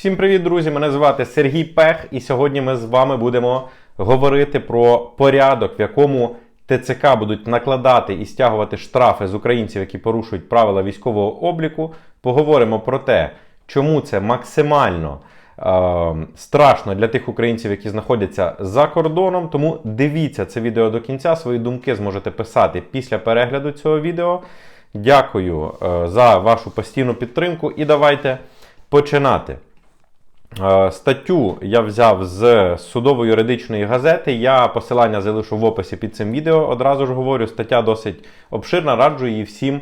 Всім привіт, друзі! Мене звати Сергій Пех, і сьогодні ми з вами будемо говорити про порядок, в якому ТЦК будуть накладати і стягувати штрафи з українців, які порушують правила військового обліку. Поговоримо про те, чому це максимально е, страшно для тих українців, які знаходяться за кордоном. Тому дивіться це відео до кінця. Свої думки зможете писати після перегляду цього відео. Дякую е, за вашу постійну підтримку і давайте починати. Е, Статтю я взяв з судово-юридичної газети. Я посилання залишу в описі під цим відео. Одразу ж говорю, стаття досить обширна, раджу її всім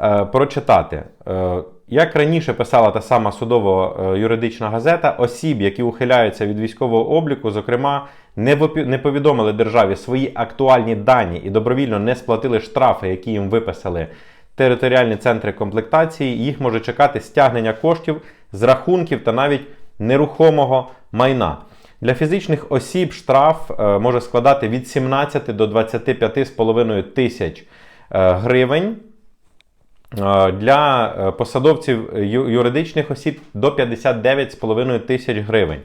е, прочитати. Е, як раніше писала та сама судово-юридична газета, осіб, які ухиляються від військового обліку, зокрема, не повідомили державі свої актуальні дані і добровільно не сплатили штрафи, які їм виписали територіальні центри комплектації, їх може чекати стягнення коштів з рахунків та навіть нерухомого майна. Для фізичних осіб штраф е, може складати від 17 до 25,5 тисяч е, гривень. Е, Для посадовців юридичних осіб до 59,5 тисяч гривень.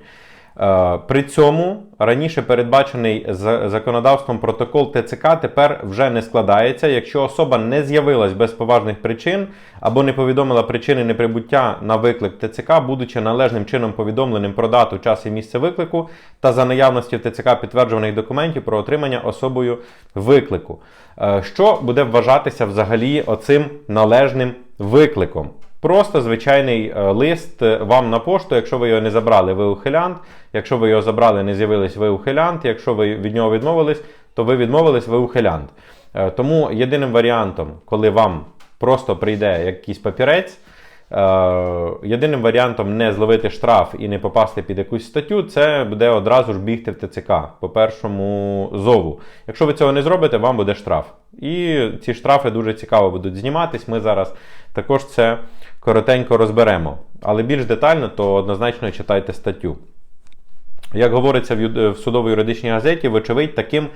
Е, При цьому раніше передбачений за- законодавством протокол ТЦК тепер вже не складається, якщо особа не з'явилась без поважних причин або не повідомила причини неприбуття на виклик ТЦК, будучи належним чином повідомленим про дату, час і місце виклику, та за наявності в ТЦК підтверджених документів про отримання особою виклику. Е, Що буде вважатися взагалі оцим належним викликом? Просто звичайний е, лист е, вам на пошту, якщо ви його не забрали, ви ухилянт. Якщо ви його забрали, не з'явились, ви ухилянт. Якщо ви від нього відмовились, то ви відмовились, ви ухилянт. Е, Тому єдиним варіантом, коли вам просто прийде якийсь папірець, єдиним варіантом не зловити штраф і не попасти під якусь статтю, це буде одразу ж бігти в ТЦК по першому зову. Якщо ви цього не зробите, вам буде штраф. І ці штрафи дуже цікаво будуть зніматись. Ми зараз також це коротенько розберемо. Але більш детально, то однозначно читайте статтю. Як говориться в судово-юридичній газеті, вочевидь, таким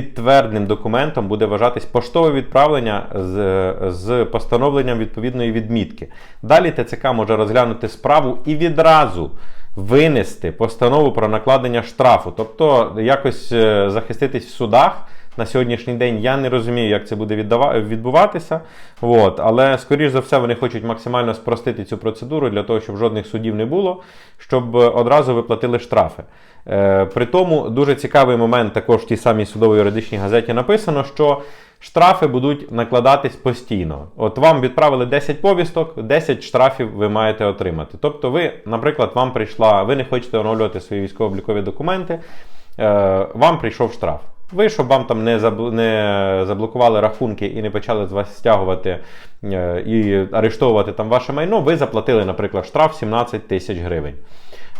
підтвердним документом буде вважатись поштове відправлення з, з постановленням відповідної відмітки. Далі ТЦК може розглянути справу і відразу винести постанову про накладення штрафу, тобто якось е, захиститись в судах. На сьогоднішній день я не розумію, як це буде відбуватися. От. Але, скоріш за все, вони хочуть максимально спростити цю процедуру для того, щоб жодних судів не було, щоб е, одразу виплатили штрафи. Е, при тому дуже цікавий момент також в тій самій судово-юридичній газеті написано, що штрафи будуть накладатись постійно. От вам відправили 10 повісток, 10 штрафів ви маєте отримати. Тобто, ви, наприклад, вам прийшла, ви не хочете оновлювати свої військово-облікові документи, е, вам прийшов штраф. Ви, щоб вам там не, не заблокували рахунки і не почали з вас стягувати е, і арештовувати там ваше майно, ви заплатили, наприклад, штраф 17 тисяч гривень.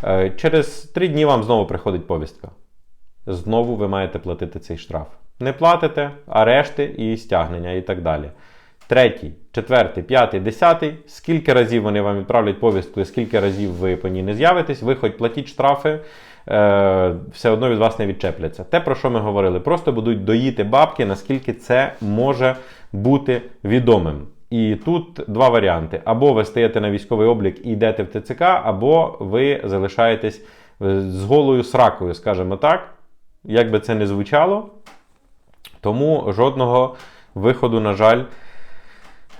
Е, Через 3 дні вам знову приходить повістка. Знову ви маєте платити цей штраф. Не платите, арешти і стягнення і так далі. Третій, четвертий, п'ятий, десятий. Скільки разів вони вам відправлять повістку, і скільки разів ви по ній не з'явитесь, ви хоч платіть штрафи, е, все одно від вас не відчепляться. Те, про що ми говорили, просто будуть доїти бабки, наскільки це може бути відомим. І тут два варіанти: або ви стаєте на військовий облік і йдете в ТЦК, або ви залишаєтесь е, з голою сракою, скажімо так. Як би це не звучало, тому жодного виходу, на жаль,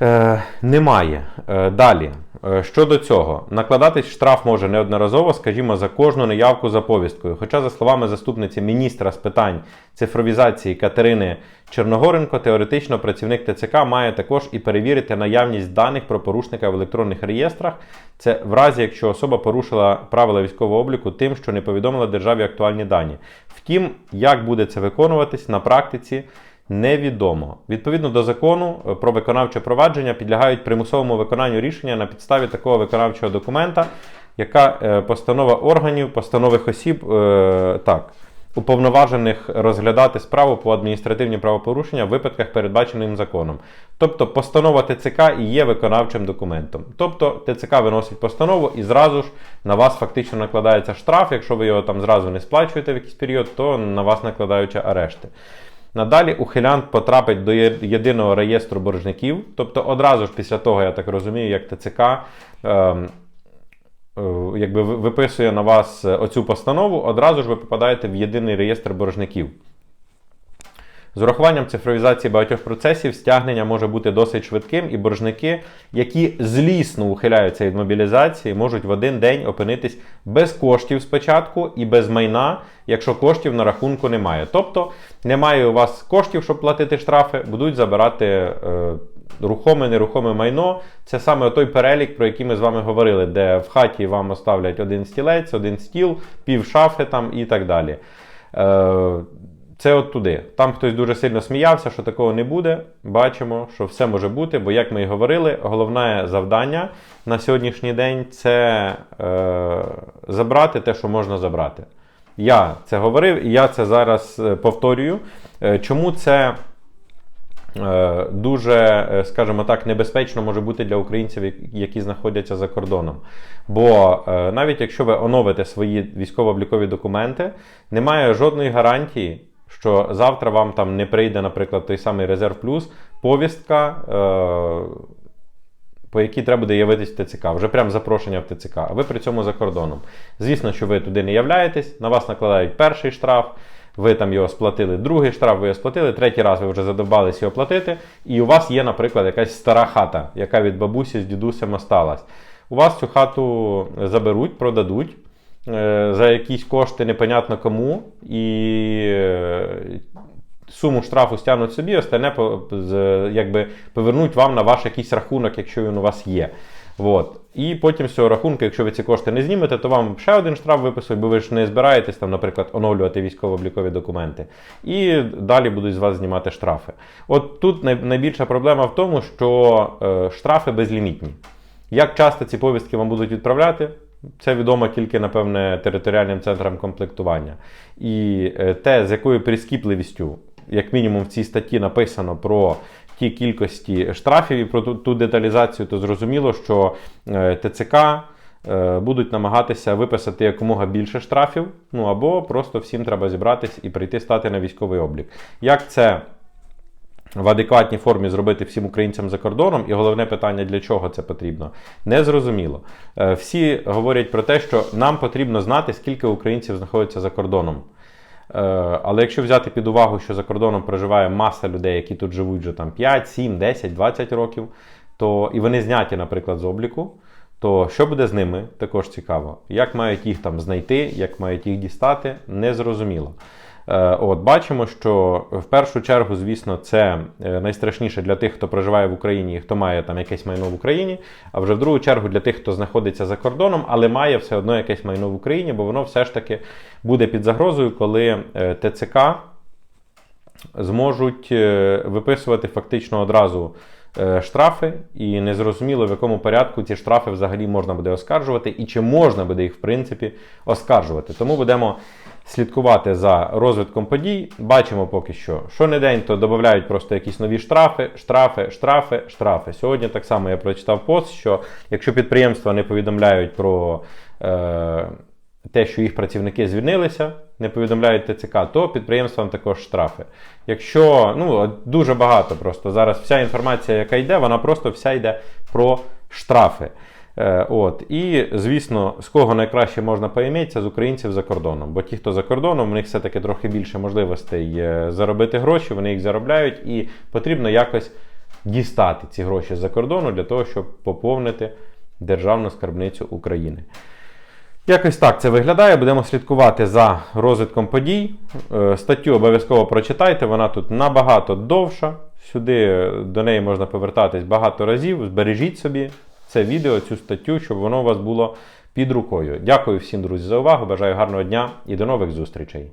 Е, немає. Е, далі. Е, Щодо цього, накладатись штраф може неодноразово, скажімо, за кожну неявку за повісткою. Хоча, за словами заступниці міністра з питань цифровізації Катерини Черногоренко, теоретично працівник ТЦК має також і перевірити наявність даних про порушника в електронних реєстрах. Це в разі, якщо особа порушила правила військового обліку тим, що не повідомила державі актуальні дані. Втім, як буде це виконуватись на практиці, невідомо. Відповідно до закону е, про виконавче провадження підлягають примусовому виконанню рішення на підставі такого виконавчого документа, яка е, постанова органів, постанових осіб, е, так, уповноважених розглядати справу по адміністративні правопорушення в випадках, передбаченим законом. Тобто постанова ТЦК і є виконавчим документом. Тобто ТЦК виносить постанову і зразу ж на вас фактично накладається штраф. Якщо ви його там зразу не сплачуєте в якийсь період, то на вас накладаються арешти. Надалі ухилянт потрапить до єдиного реєстру боржників, тобто одразу ж після того, я так розумію, як ТЦК е, е, якби виписує на вас е, оцю постанову, одразу ж ви попадаєте в єдиний реєстр боржників. З урахуванням цифровізації багатьох процесів стягнення може бути досить швидким, і боржники, які злісно ухиляються від мобілізації, можуть в один день опинитись без коштів спочатку і без майна, якщо коштів на рахунку немає. Тобто немає у вас коштів, щоб платити штрафи, будуть забирати е, рухоме, нерухоме майно. Це саме той перелік, про який ми з вами говорили, де в хаті вам оставлять один стілець, один стіл, пів шафи там і так далі. Е, це от туди. Там хтось дуже сильно сміявся, що такого не буде. Бачимо, що все може бути, бо, як ми і говорили, головне завдання на сьогоднішній день це е, забрати те, що можна забрати. Я це говорив, і я це зараз е, повторюю. Е, чому це е, дуже, е, скажімо так, небезпечно може бути для українців, які знаходяться за кордоном? Бо е, навіть якщо ви оновите свої військово-облікові документи, немає жодної гарантії, що завтра вам там не прийде, наприклад, той самий резерв плюс, повістка, е, по якій треба буде явитись в ТЦК, вже прям запрошення в ТЦК, а ви при цьому за кордоном. Звісно, що ви туди не являєтесь, на вас накладають перший штраф. Ви там його сплатили, другий штраф ви його сплатили, третій раз ви вже задобались його платити, і у вас є, наприклад, якась стара хата, яка від бабусі з дідусем осталась. У вас цю хату заберуть, продадуть за якісь кошти непонятно кому, і е, суму штрафу стягнуть собі, остальне якби повернуть вам на ваш якийсь рахунок, якщо він у вас є. От. І потім з цього рахунку, якщо ви ці кошти не знімете, то вам ще один штраф виписують, бо ви ж не збираєтесь там, наприклад, оновлювати військово-облікові документи. І далі будуть з вас знімати штрафи. От тут найбільша проблема в тому, що е, штрафи безлімітні. Як часто ці повістки вам будуть відправляти? Це відомо тільки, напевне, територіальним центрам комплектування. І е, те, з якою прискіпливістю, як мінімум, в цій статті написано про ті кількості штрафів і про ту, ту деталізацію, то зрозуміло, що е, ТЦК е, будуть намагатися виписати якомога більше штрафів, ну або просто всім треба зібратись і прийти стати на військовий облік. Як це в адекватній формі зробити всім українцям за кордоном, і головне питання, для чого це потрібно, не зрозуміло. Е, Всі говорять про те, що нам потрібно знати, скільки українців знаходиться за кордоном. Е, Але якщо взяти під увагу, що за кордоном проживає маса людей, які тут живуть вже там 5, 7, 10, 20 років, то і вони зняті, наприклад, з обліку, то що буде з ними, також цікаво. Як мають їх там знайти, як мають їх дістати, незрозуміло. Е, От, бачимо, що в першу чергу, звісно, це е, найстрашніше для тих, хто проживає в Україні і хто має там якесь майно в Україні, а вже в другу чергу для тих, хто знаходиться за кордоном, але має все одно якесь майно в Україні, бо воно все ж таки буде під загрозою, коли е, ТЦК зможуть виписувати фактично одразу штрафи, і незрозуміло, в якому порядку ці штрафи взагалі можна буде оскаржувати, і чи можна буде їх в принципі оскаржувати. Тому будемо слідкувати за розвитком подій. Бачимо поки що, що не день, то додають просто якісь нові штрафи, штрафи, штрафи, штрафи. Сьогодні так само я прочитав пост, що якщо підприємства не повідомляють про. Е, те, що їх працівники звільнилися, не повідомляють ТЦК, то підприємствам також штрафи. Якщо ну дуже багато просто зараз вся інформація, яка йде, вона просто вся йде про штрафи. Е, от. І, звісно, з кого найкраще можна поіміти, з українців за кордоном. Бо ті, хто за кордоном, в них все-таки трохи більше можливостей е, заробити гроші, вони їх заробляють, і потрібно якось дістати ці гроші з-за кордону для того, щоб поповнити державну скарбницю України. Якось так це виглядає. Будемо слідкувати за розвитком подій. Е, Статтю обов'язково прочитайте, вона тут набагато довша. Сюди до неї можна повертатись багато разів. Збережіть собі це відео, цю статтю, щоб воно у вас було під рукою. Дякую всім, друзі, за увагу. Бажаю гарного дня і до нових зустрічей.